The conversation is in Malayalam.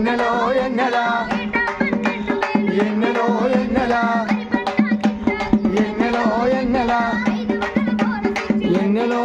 എങ്ങലോ? എങ്ങല എങ്ങലോ? എങ്ങല എങ്ങലോ? എങ്ങല എങ്ങലോ?